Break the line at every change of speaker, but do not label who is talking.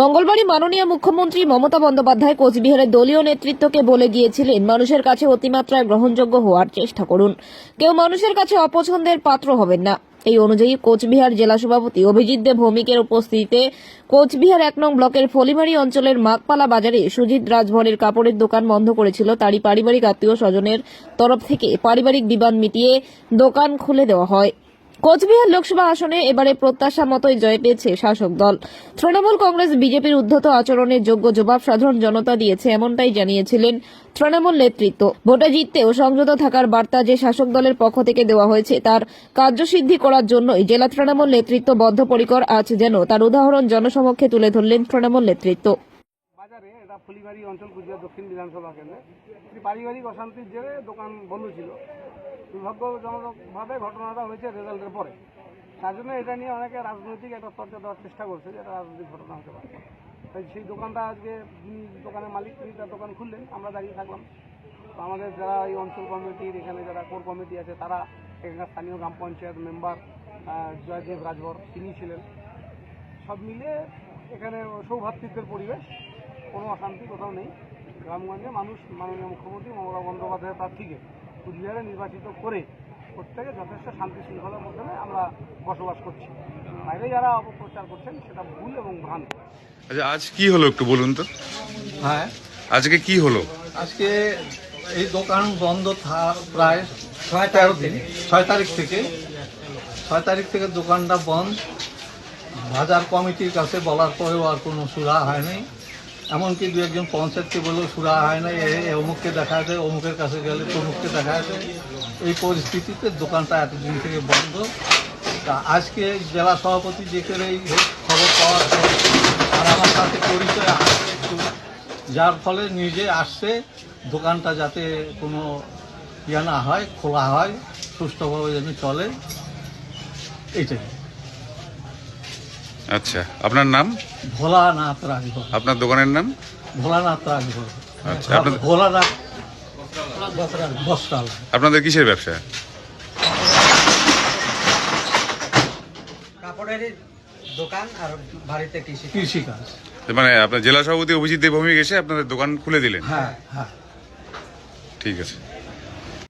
মঙ্গলবারই মাননীয় মুখ্যমন্ত্রী মমতা বন্দ্যোপাধ্যায় কোচবিহারের দলীয় নেতৃত্বকে বলে গিয়েছিলেন, মানুষের কাছে অতিমাত্রায় গ্রহণযোগ্য হওয়ার চেষ্টা করুন। কেউ মানুষের কাছে অপছন্দের পাত্র হবেন না। এই অনুযায়ী কোচবিহার জেলা সভাপতি অভিজিৎ দেব ভৌমিকের উপস্থিতিতে কোচবিহার এক নং ব্লকের ফলিমারি অঞ্চলের মাকপালা বাজারে সুজিত রাজভরের কাপড়ের দোকান বন্ধ করেছিল। তারই পারিবারিক আত্মীয় স্বজনের তরফ থেকে পারিবারিক বিবাদ মিটিয়ে দোকান খুলে দেওয়া হয়। কোচবিহার লোকসভা আসনে এবারে প্রত্যাশা মতোই জয় পেয়েছে শাসক দল। তৃণমূল কংগ্রেস, বিজেপির উদ্ধত আচরণের যোগ্য জবাব সাধারণ জনতা দিয়েছে, এমনটাই জানিয়েছিলেন তৃণমূল নেতৃত্ব। ভোটে জিততেও সংযত থাকার বার্তা যে শাসক দলের পক্ষ থেকে দেওয়া হয়েছে, তার কার্যসিদ্ধি করার জন্যই জেলা তৃণমূল নেতৃত্ব বদ্ধপরিকর আজ যেন তার উদাহরণ জনসমক্ষে তুলে ধরলেন তৃণমূল নেতৃত্ব।
ফুলিবাড়ি অঞ্চল কুচবিহার দক্ষিণ বিধানসভা কেন্দ্রে। একটি পারিবারিক অশান্তির জেরে দোকান বন্ধ ছিল। দুর্ভাগ্যজনকভাবে ঘটনাটা হয়েছে রেজাল্টের পরে। তার জন্য এটা নিয়ে অনেকে রাজনৈতিক একটা চর্চা দেওয়ার চেষ্টা করছে যে এটা রাজনৈতিক ঘটনা হতে পারে। তাই সেই দোকানটা আজকে যিনি দোকানের মালিক, তিনি তার দোকান খুললেন। আমরা দাঁড়িয়ে থাকলাম। তো আমাদের যারা এই অঞ্চল কমিটির, এখানে যারা কোর কমিটি আছে, তারা এখানকার স্থানীয় গ্রাম পঞ্চায়েত মেম্বার জয়দেব রাজভর তিনি ছিলেন। সব মিলে এখানে সৌভাতৃত্বের পরিবেশ। কোনো অশান্তি কোথাও নেই। গ্রামগঞ্জে মানুষ মাননীয় মুখ্যমন্ত্রী মমতা বন্দ্যোপাধ্যায়ের প্রার্থীকে কুচবিহারে নির্বাচিত করে প্রত্যেকে যথেষ্ট শান্তি শৃঙ্খলার মাধ্যমে আমরা বসবাস করছি। বাইরে যারা অপপ্রচার করছেন সেটা ভুল এবং ভ্রান্ত।
আচ্ছা আজ কি হলো একটু বলুন তো?
হ্যাঁ।
আজকে কি হলো?
আজকে এই দোকান বন্ধ থা- প্রায় ছয় তেরো দিন ছয় তারিখ থেকে ছয় তারিখ থেকে দোকানটা বন্ধ। বাজার কমিটির কাছে বলার পরেও আর কোনো সুরা হয়নি। এমনকি দু একজন পঞ্চায়েতকে বলেও সুরা হয় না, এ অমুককে দেখা যায় অমুকের কাছে গেলে তমুককে দেখা যায় এই পরিস্থিতিতে দোকানটা এতদিন থেকে বন্ধ। তা আজকে জেলা সভাপতি যেখানে এই খবর পাওয়ার আর আমার সাথে পরিচয় আসছে যার ফলে নিজে আসছে, দোকানটা যাতে কোনো ইয়ে না হয়, খোলা হয়, সুষ্ঠুভাবে যেন চলে। এইটাই।
আচ্ছা আপনার নাম?
ভোলানাথ রাজভর
আপনার দোকানের নাম?
ভোলানাথ রাজভর
আচ্ছা, আপনাদের-
ভোলানাথ
আপনাদের কিসের ব্যবসা?
কাপড়ের দোকান আর বাড়িতে কৃষি
কৃষিকাজ।
মানে আপনার জেলা সভাপতি অভিজিৎ দেব ভৌমিক এসে আপনাদের দোকান খুলে দিলেন?
হ্যাঁ হ্যাঁ।
ঠিক আছে।